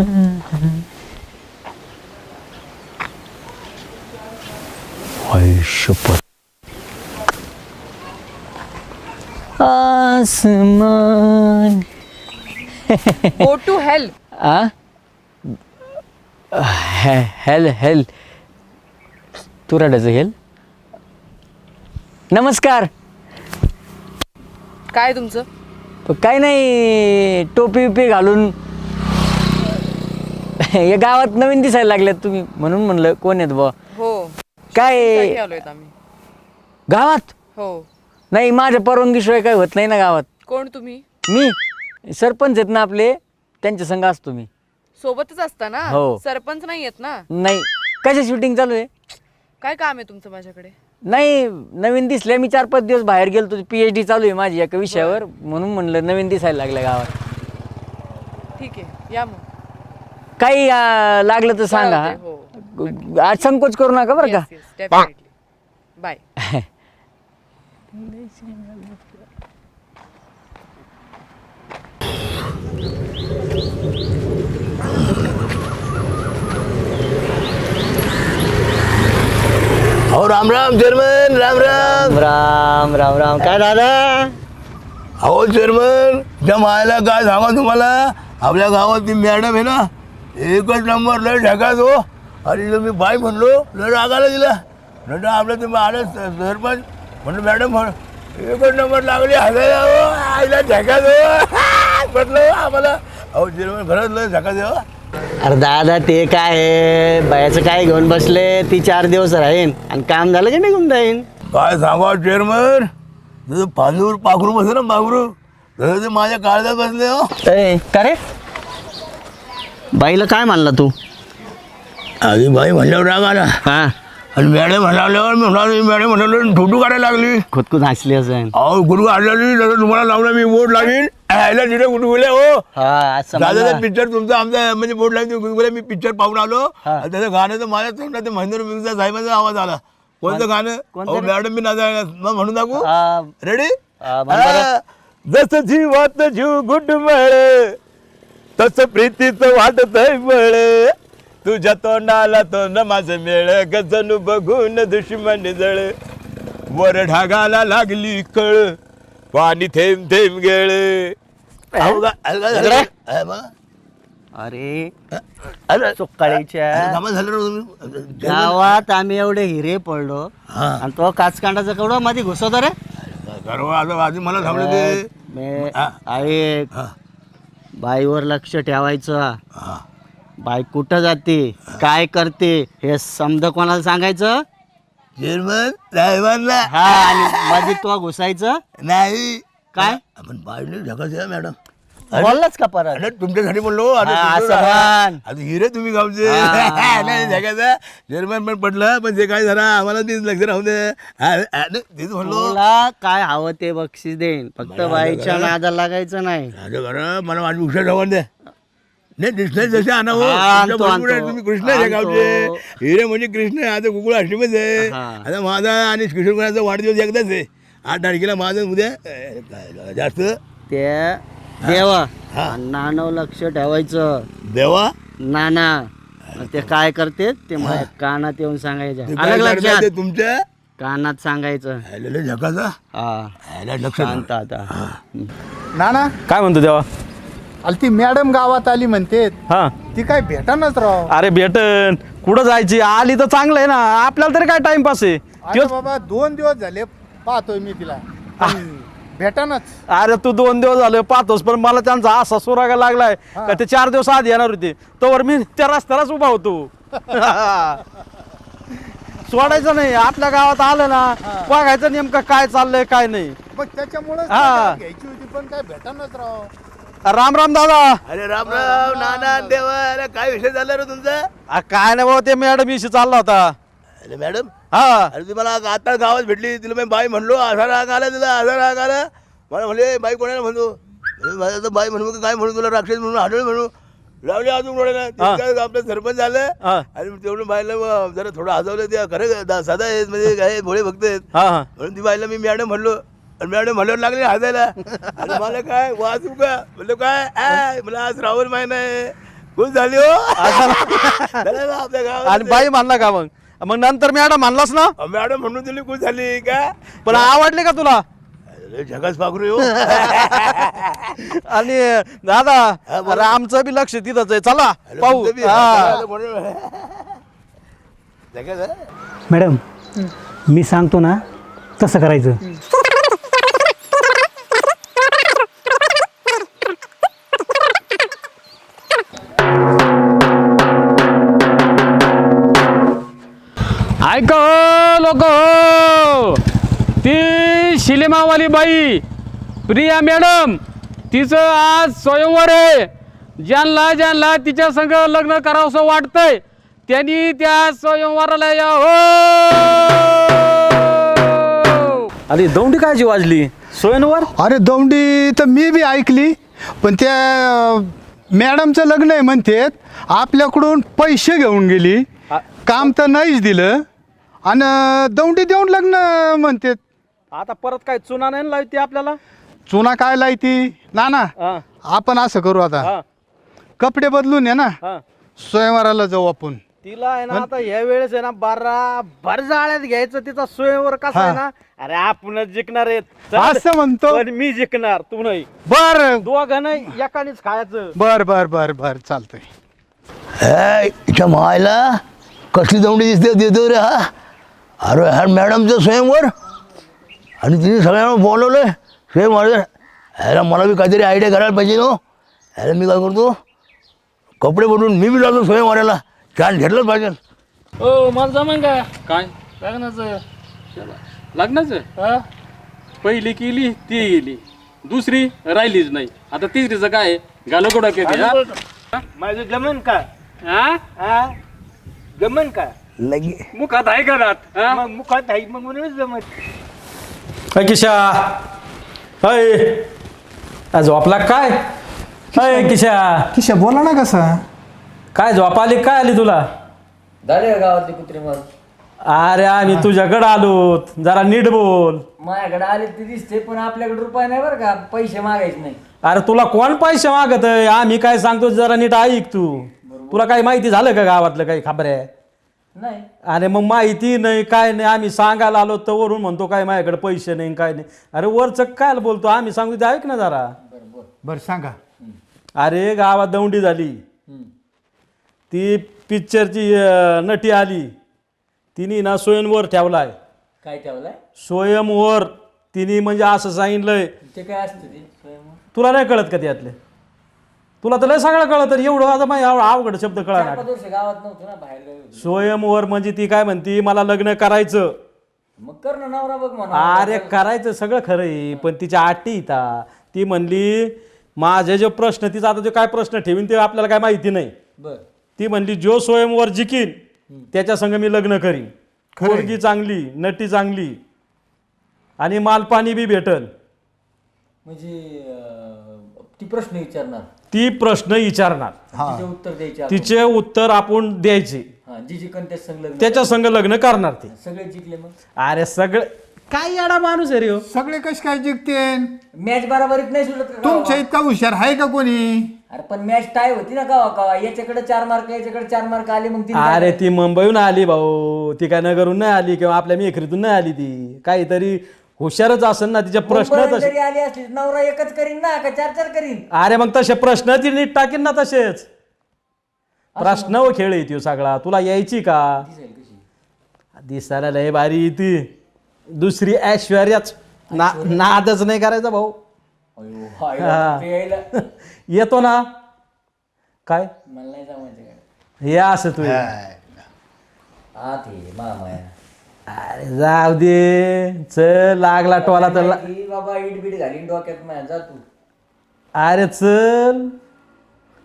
आसमान। Go to hell आ? हे- हेल हेल तू रडायचं हेल नमस्कार. काय तुमचं? काय नाही टोपी बिपी घालून या गावात नवीन दिसायला लागल्यात तुम्ही. म्हणून म्हणलं कोण आहेत बुवा? हो. काय? आलोय आम्ही. गावात? हो. नाही माझ्या परवानगीशिवाय काय होत नाही ना गावात. कोण तुम्ही? मी. सरपंच आहेत ना आपले त्यांच्या संघ असतो मी. सोबतच असता ना? हो. सरपंच नाही येत ना? नाही. कशा शूटिंग चालू आहे? काय काम आहे तुमचं माझ्याकडे? नाही नवीन दिसले. मी चार पाच दिवस बाहेर गेलो पी एच डी चालू आहे माझी एका विषयावर. म्हणून म्हणलं नवीन दिसायला लागलं गावात. ठीक आहे. या मग. काही अं, लागलं तर सांगा. हो. आज संकोच करू नका बरं का? बाय अहो राम राम चेअरमन राम राम. राम राम राम. काय दादा? अहो चेअरमन त्या मायला काय सांगा तुम्हाला? आपल्या गावात ती मॅडम आहे ना एकच नंबर लय ढगाच हो. आणि तो मी बाई म्हणलो लय रागाला दिला. नंतर आपलं तुम्ही आलं सरपंच. म्हणलं मॅडम म्हण एकच नंबर लागली हसायला हो. आईला ढगाच हो. म्हटलं आम्हाला. अहो चेअरमन खरंच लय ढगाच हो. अरे दादा ते काय आहे? बायाचं काय घेऊन बसले? ती चार दिवस राहीन. आणि काम झालं की निघून जाईन. काय सांगा चेअरमन जसं पांजूर पाखरू बसलं ना पाखरू. तसं ते माझ्या काळजात बसले हो. ए, का रे? बाईला काय मानला तू? आधी बाई म्हणल्यावर राग आला. हा. आणि मॅडम म्हणाल्यावर मी म्हणाली मॅडम म्हणाले ठोटू काढायला लागली. खुदकून हसली असेल. अहो गुरु जसं तुम्हाला लावलं मी बोर्ड लागेल ह्याला तिथे कुठे गेले हो. हा पिक्चर तुमचा आमचा म्हणजे बोर्ड लागली गुरुगुले मी पिक्चर पाहून आलो. आणि त्याचं गाणं तर माझ्या तोंडात ते महेंद्र मिर्झा साहेबांचा आवाज आला. कोणतं गाणं? मॅडम मी मग म्हणून दाखवू. रेडी. जसं जीवात जीव गुडमळ तसं प्रीतीचं वाटत मळ तुझ्या तोंडाला तोंड माझं मेळ. गजनू बघून दुश्मन जळ. वर ढागाला लागली कळ. पाणी थेंब थेंब गेळ. अरे. अरे. अरे अरे, अरे. गावात आम्ही एवढे हिरे पडलो. आणि तो काचकांडाचा केवढा मध्ये घुसवतो रे. गर्व आलं आधी मला थांबले ते हा, बाईवर लक्ष ठेवायचं. हा. बाई कुठं जाते? काय करते? हे समजा कोणाला सांगायचं? चेअरमन हा आणि मध्ये तो घुसायचं. नाही. काय? आपण पाहिजे ढकायचं मॅडम. बोललाच का परत? अरे तुमच्यासाठी म्हणलो अरे हा, तुमचं- असं म्हण. आता हिरे तुम्ही गावचे. हा. नाही जगाचा. पण पडलं पण जे काय झालं आम्हाला तेच लक्ष राहू दे. हा, हा, नाही, तेच म्हणलो तुला काय हवं ते बक्षीस देईन. फक्त बाईच्या आता- नादा लागायचं नाही. राजा खरं मला माझी उषा ठेवून दे. नाही कृष्ण जसे आणा हो. हा, तुमच्या आणतो, बरोबर आहे, आणतो. तुम्ही कृष्ण आहे आणतो. गावचे. हिरे म्हणजे कृष्ण आहे. आता कुकुळ अष्टमीच आहे. हा. आता माझा आणि किशोर कुमारचा वाढदिवस एकदाच आहे. आठ तारखेला माझं उद्या अं, जास्त. ते देवा. नानव लक्ष ठेवायचं. देवा? नाना. ते काय करते ते माझ्या कानात येऊन सांगायचं. अलग लक्षात. तुमच्या कानात सांगायचं. हा. शांत आता. नाना? काय म्हणतो तेव्हा आली ती मॅडम गावात आली म्हणते. हा. ती काय भेटानच राव. अरे भेटन. कुठं जायची? आली तर चांगलं आहे ना. आपल्याला तरी काय टाइमपास आहे? अरे बाबा दोन दिवस झाले पाहतोय मी तिला. पण भेटानच. अरे तू दोन दिवस झाले पाहतोस पण मला त्यांचा असा सुरागा लागलाय. का ते चार दिवस आधी येणार होते. तोवर मी त्या रस्त्यालाच उभा होतो. सोडायचं नाही आपल्या गावात आलं ना बघायचं नेमकं काय चाललंय काय नाही. मग त्याच्यामुळे हा. घ्यायची होती पण काय भेटानच राव. राम राम दादा. अरे राम राम नाना देवा अरे काय विषय झाला रे तुमचा? काय नाही बाबा ते मॅडम इशी चालला होता. अरे मॅडम हा. अरे तुम्हाला आता गावात भेटली तिला मी बाई म्हणलो असा राग आला तिला असा राग आला. मला म्हणले बाई कोणाला म्हणतो? माझं आता बाई म्हणू का काय म्हणू तुला राक्षस म्हणून आढळ म्हणू. लावले अजून कोणाला? ते हा. काय आपलं सरपंच झालं. हा. आणि तेवढं बाईला मग जरा थोडं हजवलं ते खरं दा- साधा आहेत म्हणजे काय भोळे भक्त आहेत. हा हा. म्हणून ती बाईला मी मॅडम म्हणलो. आणि मॅडम म्हणल्यावर लागले हसायला. आणि मला काय वाचू का? म्हणलं काय आय, मला आज राहुल महिना आहे. खुश झाली हो. चला ना आपल्या गावात आणि बाई म्हणला का मग? मग नंतर मॅडम म्हणलास ना? मॅडम म्हणून दिली खुश झाली का? पण आवडले का तुला? झकास पाखरू हो आणि दादा अरे आमचं बी लक्ष तिथंच आहे. चला पाहू. हा? मॅडम मी सांगतो ना तसं करायचं. ऐक लोक. ती शिलेमावाली बाई प्रिया मॅडम तिचं आज स्वयंवर आहे. ज्यांना ज्यांना तिच्या संग लग्न करावंसं वाटतंय त्यांनी त्या स्वयंवराला या हो. अरे दौंडी कायची वाजली? सोयनवर अरे दौंडी तर मी बी ऐकली पण त्या मॅडमचं लग्न आहे म्हणतेत आपल्याकडून पैसे घेऊन गेली. काम तर नाहीच दिलं. आणि दौंडी देऊन लग्न म्हणतेत आता परत काय चुना नाही ना लावते आपल्याला? चुना काय लायती ना ना हा. आपण असं करू आता. हा. कपडे बदलून ये ना. हा. स्वयंवराला जाऊ आपण. तिला आहे ना आता ह्या वेळेस आहे ना बारा भर जाळ्यात घ्यायचं तिचा स्वयंवर कसा आहे ना? अरे आपणच जिंकणार आहेत. चल. असं म्हणतो. पण मी जिंकणार तू नाही. बर. दोघं नाही एकानेच खायचं. बर बर बर बर चालतंय. इच्या मायला कसली दौंडी दिसते देतो रे हा. अरे ह्या मॅडमचं स्वयंवर. आणि तिने सगळ्यांना बोलवलं स्वयंवर ह्याला मला बी काहीतरी आयडिया करायला पाहिजे नो ह्याला मी काय करतो? कपडे बनवून मी बी जातो स्वयंवराला छान घेतलंच पाहिजे. हो मला जमेन का काय? लग्नाचं. लग्नाचं? हा? पहिली केली ती गेली. दुसरी राहिलीच नाही. आता तिसरीचं काय आहे? घालो कुठं केली माझं जमन का? हा? जमन का? लगे. मुखात आहे का रात हा? मग मुखात आहे मग म्हणूनच जमत. किशा. हय झोपला काय? हय किशा. किशा बोला ना कसं? काय झोप आली काय आली तुला? झाले गावातले कुत्रे मग? अरे आम्ही तुझ्याकडे आलो. जरा नीट बोल. माझ्याकडे आले ते दिसते पण आपल्याकडे रुपये नाही बरं का. पैसे मागायचे नाही. अरे तुला कोण पैसे मागत आहे आम्ही काय सांगतो जरा नीट ऐक तू. तुला काही माहिती झालं का गावातलं काही खबर आहे नाही. अरे मग माहिती नाही काय नाही आम्ही सांगायला आलो तर वरून म्हणतो काय माझ्याकडे पैसे नाही काय नाही. अरे वरचं काय बोलतो आम्ही सांगतो ते ऐक ना जरा. बर सांगा. अरे गावात दौंडी झाली. ती पिक्चरची अं, नटी आली. तिने ना स्वयंवर ठेवलाय. काय ठेवलाय? स्वयंवर. तिने म्हणजे असं सांगितलंय. ते काय असतं ते? स्वयंवर? तुला नाही कळत का त्यातले? तुला तर लय सगळं कळत एवढं आता माझ्या आव- अवघड शब्द कळा चार पाच वर्ष गावात नव्हतं ना बाहेर गावी. होतो. स्वयंवर म्हणजे ती काय म्हणती मला लग्न करायचं. मग कर ना नवरा बघ म्हणा. अरे करायचं सगळं खरं आहे पण तिच्या आटी इता ती म्हणली माझे जे प्रश्न तिचा आता जो काय प्रश्न ठेवीन ते आपल्याला काय माहिती नाही. बर. ती म्हणली जो स्वयंवर जिकीन त्याच्या संग मी लग्न करीन. पोरगी चांगली नटी चांगली आणि मालपाणी बी भेटल म्हणजे अं, ती प्रश्न विचारणार. ती प्रश्न विचारणार. तिचे उत्तर द्यायचे आपण. तिचे उत्तर आपण द्यायचे. हा जी जी कोणत्या संलग्न त्याच्या संग लग्न करणार ते. सगळे जिंकले मग? अरे सगळं काय येडा माणूस आहे रे हो? सगळे कसे काय जिंकते? मॅच बराबरीत नाही सुटत का तुमच्या? इतका हुशार आहे का कोणी? अरे पण मॅच टाय होती ना गावा गावा याच्याकडे चार मार्क याच्याकडे चार मार्क आले मग ती अरे ती मुंबईहून आली भाऊ. ती काय नगरून नाही आली किंवा आपल्या मेखरीतून नाही आली ती. काहीतरी हुशारच असेल ना तिचे प्रश्न मुंबईहून तसे जरी आली असली नवरा एकच करीन ना का चार चार करीन? अरे मग तसे प्रश्न ती नीट टाकीन ना तसेच. प्रश्न व खेळ येतो सगळा. तुला यायची का? दिसायला लय भारी ती. दुसरी ऐश्वर्याच ना नादच नाही करायचा भाऊ. अयो, हाय, हा. ते यायला? येतो ना. काय? मला नाही जमायचं काय? हे असं तू हा ते मामा अरे जाऊ दे. चल लागला टोला तर ला- बाबा इट बीट घालीन डोक्यात माझ्या. जा तू. अरे चल.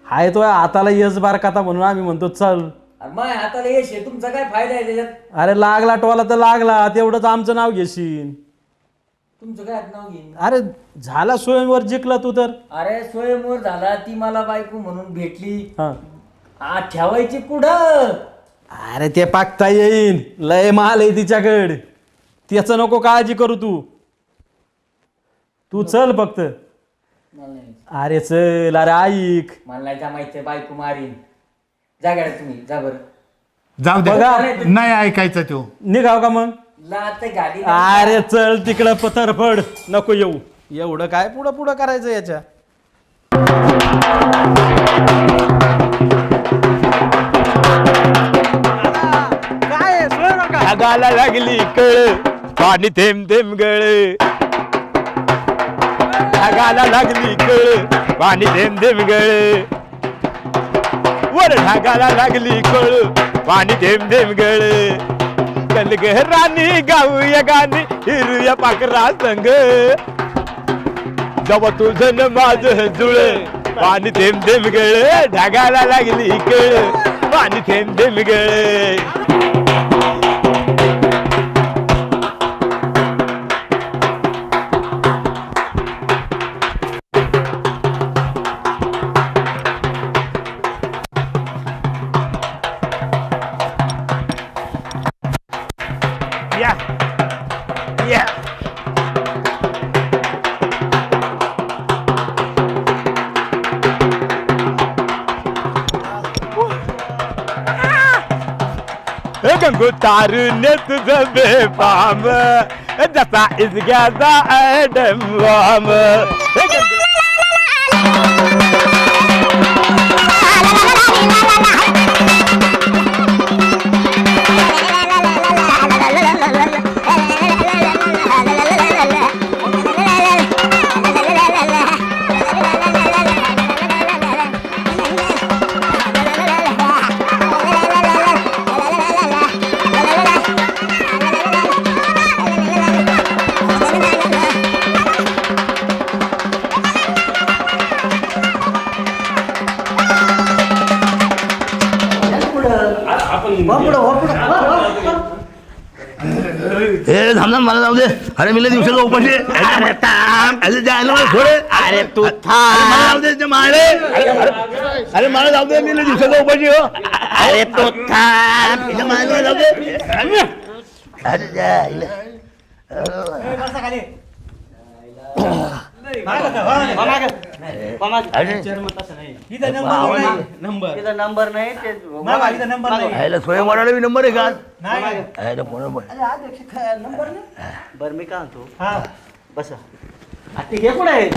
हाय तो हाताला यश बार कथा म्हणून आम्ही म्हणतो चल. अरे माझ्या हाताला यश आहे तुमचा काय फायदा आहे त्याच्यात? अरे लागला टोला तर लागला तेवढंच आमचं नाव घेशील तुमचं काय नाव घेईन? अरे झाला स्वयंवर जिंकला तू तर. अरे स्वयंवर झाला ती मला बायको म्हणून भेटली. हा. आ ठेवायची कुठं? अरे ते पाकता येईन. लय माल आहे तिच्याकड. त्याचं नको काळजी करू तू. तू चल फक्त. अरे चल अरे ऐक. मला नाही जमायचं बायको मारीन. जा गाड्या तुम्ही जा बरं. जाऊ दे. बघा. नाही ऐकायचा तो. निघाव का मग? गाडी. अरे चल तिकडं पथर पड. नको येऊ. एवढं काय पुढं पुढं करायचं याच्या? ढगाला लागली कळ. पाणी थेंब थेंब गळ. ढगाला लागली कळ. पाणी थेंब थेंब गळ. वर ढगाला लागली कळ. पाणी थेंब थेंब गळ. कलग राणी गाऊया गाणी हिरूया पाकरा संग. जव तुझं न माझं जुळ. पाणी थेंब थेंब गळ. ढगाला लागली कळ. पाणी थेंब थेंब गळ. Tarunet zabe bamı Dasa izgada edem bamı La la la la la la la अरे मी दिवसाला उपाशी अरे थांब. अरे जायला मला थोडे अरे तू मला थांब. जाऊ दे ते मारे. अरे अरे- अरे मला जाऊ दे मी लय दिवसाला उपाशी हो. अरे तू थांब. इथं मला जाऊ दे. अरे जायला. अरे. तिथं नंबर नाही. ते यायला स्वयंवराला बी नंबर आहे का? यायला फोन बर मी काय म्हणतो? बसा. आ, ते हे कुठे आहे?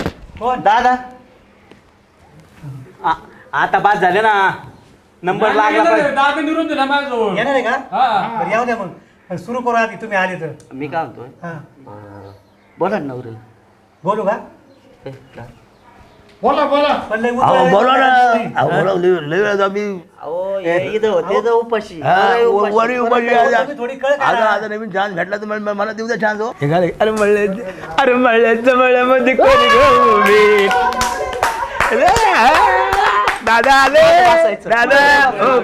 दादा. आ, आता बाद झाले ना. नंबर लागला पाहिजे. दादा दिला माझ्याजवळ. येणार आहे का? हा. बरं येऊ द्या मग. सुरू करू आधी तुम्ही आले तर. मी काय म्हणतोय? हा. बोला ना नवरेला. बोलू का? ए, काय? बोला बोला पण लय अहो उतरायला बोला ना. अहो बोला लय लय वेळा आम्ही अहो हे इथं होते तर उपाशी हा, बरं, उपाशी. वरी उपाशी आहे. तुम्ही थोडी कळ करा. आता आता नवीन छान भेटला तर मला मला देऊ द्या छान हो हे काय अरे म्हणले अरे म्हणल्याच्या मळ्यामध्ये कोणी गं उभी? अरे, हा, दादा आले दादा हो.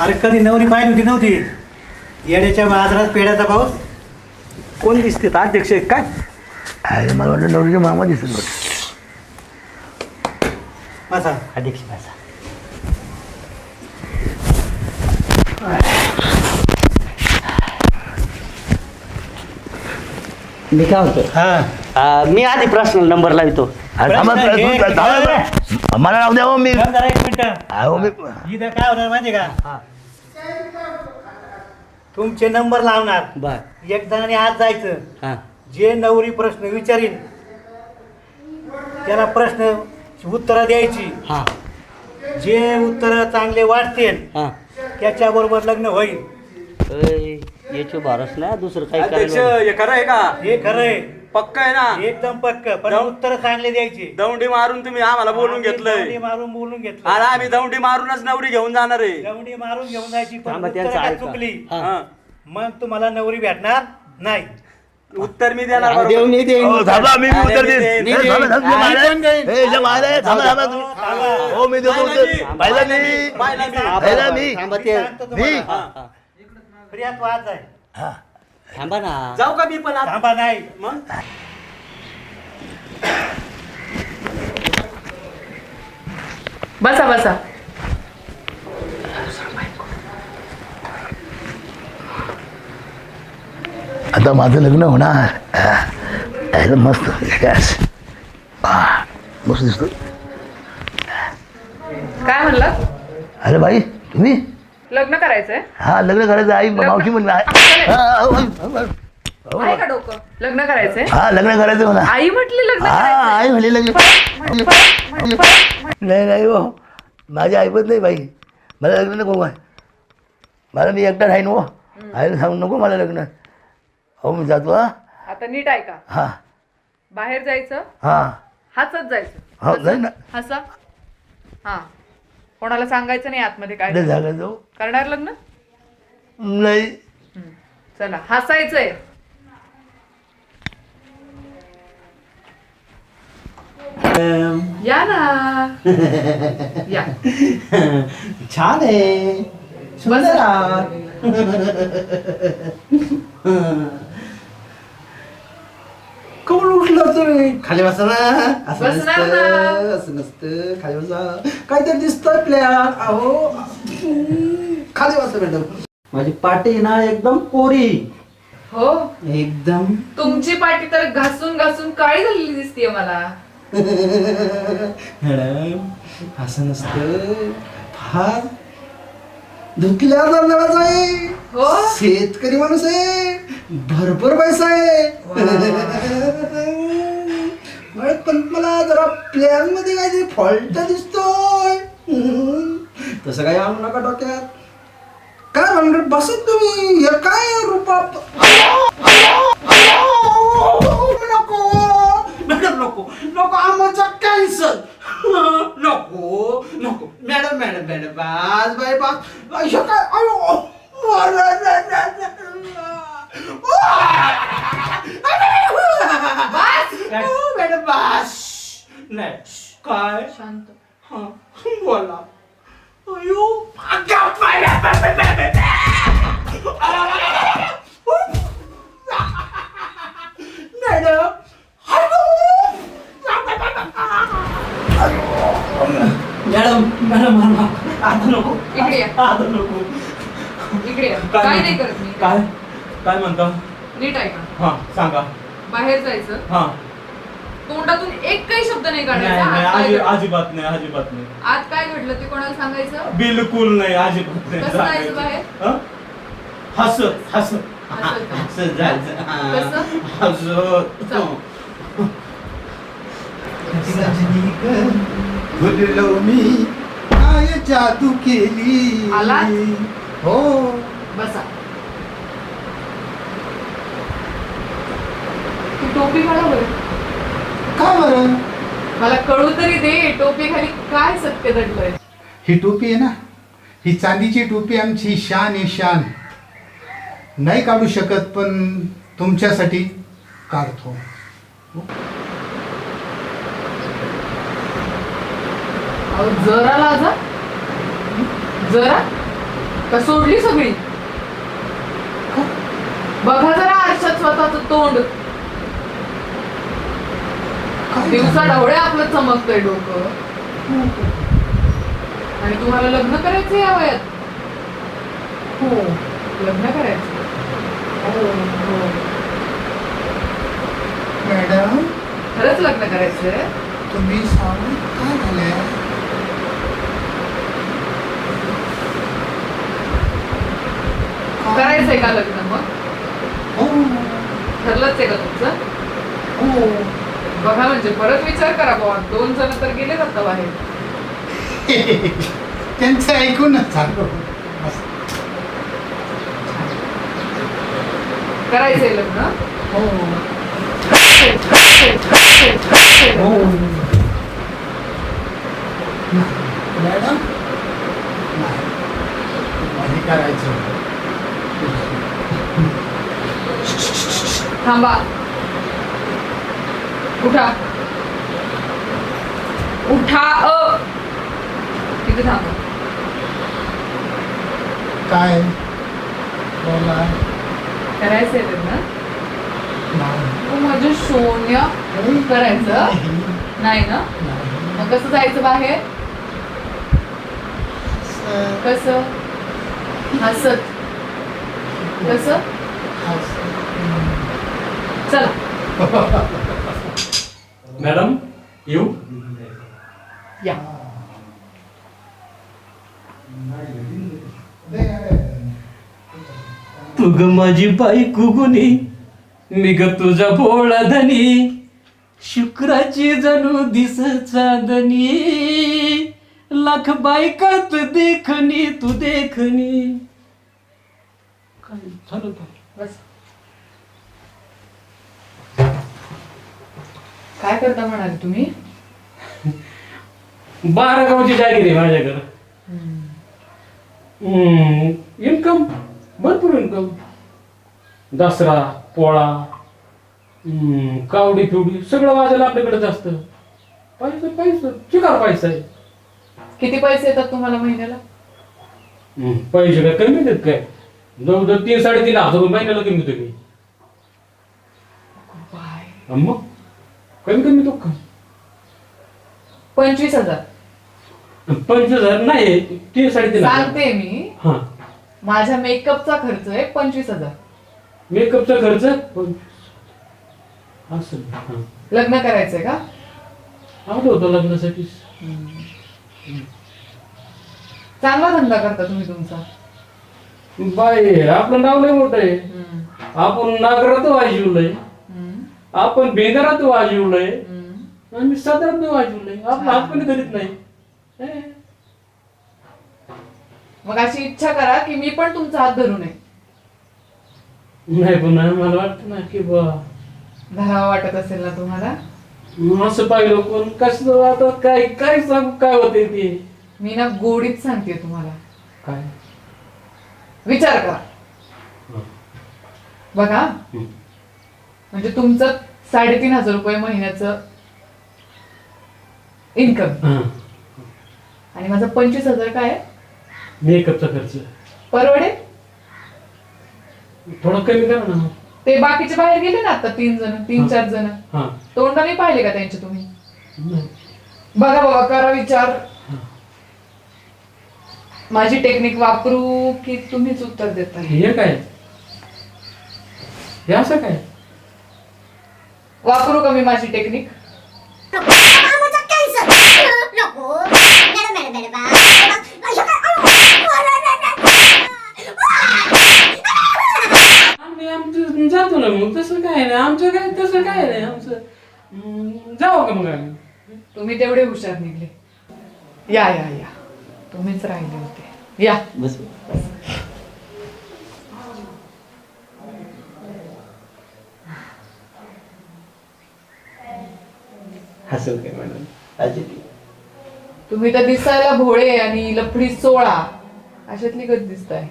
अरे कधी नवरी पाहिली होती नव्हती. येड्याच्या बाजारात पेड्याचा पाऊस कोण दिसते अध्यक्ष? आहेत काय? अरे मला वाटलं नवरीचे मामा दिसत होते. बसा अध्यक्ष बसा. मी काय म्हणतो हा. मी आधी पर्सनल नंबर लावतो. अरे थांबा, प्रश्न घे. थांबा, थांबा. मला राहू द्या हो मी थांब जरा एक मिनिट. अहो मी इथं काय होणार माहिती का? तुमचे नंबर लावणार. बर. एक जणांनी आज जायचं. हा. जे नवरी प्रश्न विचारीन त्याला प्रश्न उत्तरं द्यायची. हा. जे उत्तर चांगले वाटतील हा. त्याच्याबरोबर लग्न होईल. अय, याची भारस नाही दुसरं काही अध्यक्ष करायला हे खरं आहे का? हे खरंय पक्क आहे ना एकदम पक्क पण जाऊ. उत्तर चांगले द्यायचे दौंडी मारून तुम्ही आम्हाला बोलून आम्ही घेतलंय दौंडी मारून बोलून घेतलं आणि आम्ही दौंडी मारूनच नवरी घेऊन जाणार आहे दौंडी मारून घेऊन जायची पण थांबा, उत्तर त्यांचं का ऐका. चुकली हा. हा. मग तुम्हाला नवरी भेटणार नाही उत्तर मी देणार बरोबर. देऊन ये, देऊन हो. थांबा मी अरे, उत्तर मी देईन देईन. ए, थांबा, थांबा, मी मारे. देईन. ए, जे मारे, थांबा, थांबा, तुम्ही. थांबा. हो मी देतो पाहिलं उत्तर मी. पाहिलं मी पाहिलं मी. पहिला बरं, मी. थांबा मी ते सांगतो तुम्हाला. मी. प्रियात वाद आहे हा. थांबा ना. जाऊ का मी पण थांबा नाही. मग? बसा बसा. आता माझं लग्न होणार. आहे मस्त. यस हा, मस्त दिसतो. काय म्हणला? अरे बाई तुम्ही? लग्न करायचंय? हा लग्न करायचं आई मावशी म्हणली आहे. का डोकं? लग्न करायचंय? हा लग्न करायचं मला. आई म्हटली लग्न हा करायचंय. आई म्हणली लग्न नाही नाही हो. माझी ऐकत नाही बाई. मला लग्न नको काय मला मी एकटा राहीन हो. आईला सांगू नको मला लग्न. हो मी जातो हा. आता नीट ऐका. हा. बाहेर जायचं. हा. हसत जायचं. हो जाईन ना. हसा. हा. कोणाला सांगायचं नाही आतमध्ये काय जागा जाऊ करणार लग्न? नाही. हम्म. चला हसायचंय. या ना. या. छान आहे. सुंदर आहात. कोण उठलं तुम्ही खाली बसा ना. असं बसणार नसतं ना. असं नसतं. खाली बसा. काहीतरी दिसतंय प्लेअर अहो. खाली बसा मॅडम. माझी पाटी ना एकदम कोरी. हो. एकदम. तुमची पाठी तर घासून घासून काळी झालेली दिसतीये मला. मॅडम असं नसतं. फार धुकल्या तांदळाचा आहे. हो? शेतकरी माणूस आहे. भरपूर पैसा आहे. पण मला जरा प्लॅनमध्ये काहीतरी फॉल्ट दिसतोय. तसं काही आणू नका डोक्यात. काय म्हणणार बसत तुम्ही? हे काय रूपा नको मॅडम नको. नको आमचा कॅन्सल नको नको. मॅडम मॅडम मॅडम बास बाय बास. अशा काय? अयो मॅडम बास. नाही. काय? शांत. अजिबात नाही अजिबात नाही आत काय घडलं ते कोणाला सांगायचं बिलकुल नाही अजिबात नाही कसं जायचं बाहेर? हं? हसत हसत हसत का? असं जायचं हा. कसं? हसत चल. मी काय जादू केली आलात? हो बसा ती टोपी बरं का बरं मला कळू तरी दे टोपी खाली काय सत्य दडलंय ही टोपी आहे ना ही चांदीची टोपी आमची शान आहे शान. नाही काढू शकत पण तुमच्यासाठी काढतो. अहो जरा लाजा. जरा? का सोडली सगळी? बघा जरा आरशात स्वतःच तोंड. दिवसा ढवळे आपलं चमकतंय डोकं. आणि तुम्हाला लग्न करायचं या वयात? हो. लग्न करायचं हो हो. मॅडम? खरंच लग्न करायचंय? तुम्ही सांगून काय झालंय? करायचंय का लग्न मग? हो. ठरलंच आहे का तुमचं? हो. बघा म्हणजे परत विचार करा बुवा. दोन जण तर गेले आता बाहेर. त्यांचं ऐकूनच झालं. करायचंय लग्न? हो. मॅडम? नाही. करायचं. थांबा. उठा. उठा अ. तिथे थांबा. काय? बोला. करायचंय लग्न तू माझं शून्य करायचं. नाही ना? मग कसं जायचं बाहेर? कसं? हसत. कसं? चला. मॅडम येऊ या तू ग माझी बायको गुनी मी ग तुझा भोळा धनी शुक्राची जणू दिस चांदणी लाख बायकात देखणी तू देखणी काय झालं बस. काय करता म्हणाले तुम्ही? बारा गावची जागीर आहे माझ्याकडं. इन्कम भरपूर इन्कम. दसरा पोळा हम्म, कावडी फिवडी सगळं वाजायला आपल्याकडेच असतं. पैसे पैसे चिकार पैसा आहे. किती पैसे येतात तुम्हाला महिन्याला? हम्म, पैसे काय कमी देत काय? जवळजवळ तीन साडेतीन हजार रुपये महिन्याला कमी तुम्ही मग? कमी कमी तो का पंचवीस हजार. पंचवीस हजार नाही तीन साडेतीन हजार. सांगते मी. हा. माझ्या मेकअपचा खर्च आहे पंचवीस हजार. मेकअपचा खर्च? पंचवीस. असं. हा. लग्न करायचंय का? आलो होतो लग्नासाठी. चांगला धंदा करता तुम्ही तुमचा. बाई आपलं नाव लय मोठं आहे. हम्म. आपण नागरात वाजवलंय. आपण बेंगारात वाजवलंय. आणि सदरात वाजवलंय. आपला हात पण धरीत नाही. मग अशी इच्छा करा की मी पण तुमचा हात धरू नये. नाही पण मला वाटतं ना की बा धरावा वाटत असेल ना तुम्हाला? असं पाहिलं कोण? कसं आता काय काय सांगू काय होते ते? मी ना गोडीत सांगते तुम्हाला. काय? विचार करा. बघा. म्हणजे तुमचं साडेतीन हजार रुपये महिन्याचं इन्कम हा. आणि माझं पंचवीस हजार काय? आहे? मेकअपचा खर्च. परवडे? थोडं कमी करा ना. ते बाकीचे बाहेर गेले ना आता तीन जण तीन हा. चार जण. हा. तोंड नाही पाहिले का त्यांचे तुम्ही? नाही. बघा बाबा करा विचार. माझी टेक्निक वापरू की तुम्हीच उत्तर देता? हे काय? हे असं काय? वापरू का मी माझी टेक्निक आम्ही आमचं जातो ना मग तसं काय नाही. आमचं काय तसं काय नाही. आमचं जाऊ का मग आम्ही? तुम्ही तेवढे हुशार निघले. या या या. तुम्हीच राहिले होते. या. बस. हसेल काय मॅडम अजित. तुम्ही तर दिसायला भोळे आणि लफडी सोळा अशातली कधी दिसताय?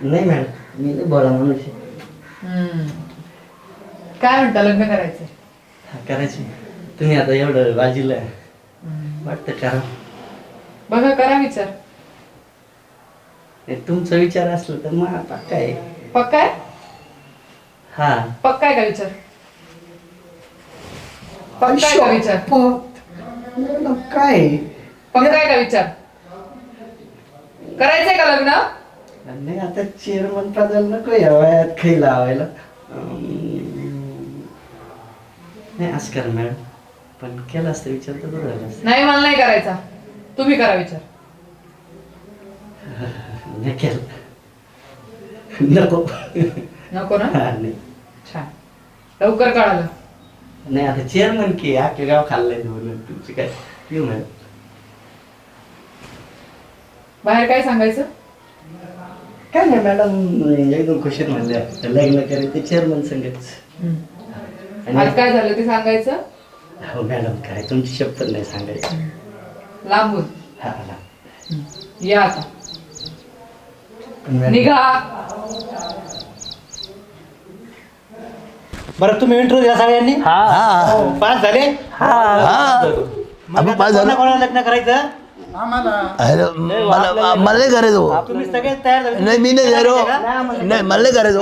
नाही मॅडम मी नाही बोला. हम्म. काय म्हणता लग्न करायचंय? करायची तुम्ही आता एवढं बाजीला वाटतं करा बघा करा विचार. हे तुमचा विचार असला तर मग पक्का आहे पक्का आहे? हा. पक्का आहे का विचार? पक्का आहे का विचार? काय? पक्का आहे का विचार? करायचंय का लग्न? नाही आता चेअरमन पदाला नको या वयात काही लावायला. नाही असं करा मॅडम. पण केला असतं विचार तर बरं झालं असतं. नाही मला नाही करायचा. तुम्ही करा विचार. नाही केलं. नको. नको ना? हा, नाही. छान. लवकर कळालं नाही आता चेअरमन की अख्खे गाव खाल्लंय म्हणून तुमची काय येऊ मॅडम बाहेर काय सांगायचं? काय नाही मॅडम एकदम खुशीत म्हणले. लग्न करायचं चेअरमन संगच आज काय झालं ते सांगायचं? हो मॅडम काय तुमची शपथ नाही सांगायची. लांबून. हा हा या आता. मॅडम, निघा. बरं तुम्ही इंटरव्ह्यू दिला सगळ्यांनी? हा. पास झाले? हा. आपण आता पास झालो. कोणा कोणाला लग्न करायचं? अरे मला मला नाही करायचो तुम्ही सगळे तयार झाले. नाही मी नाही करायचो नाही मला नाही करायचो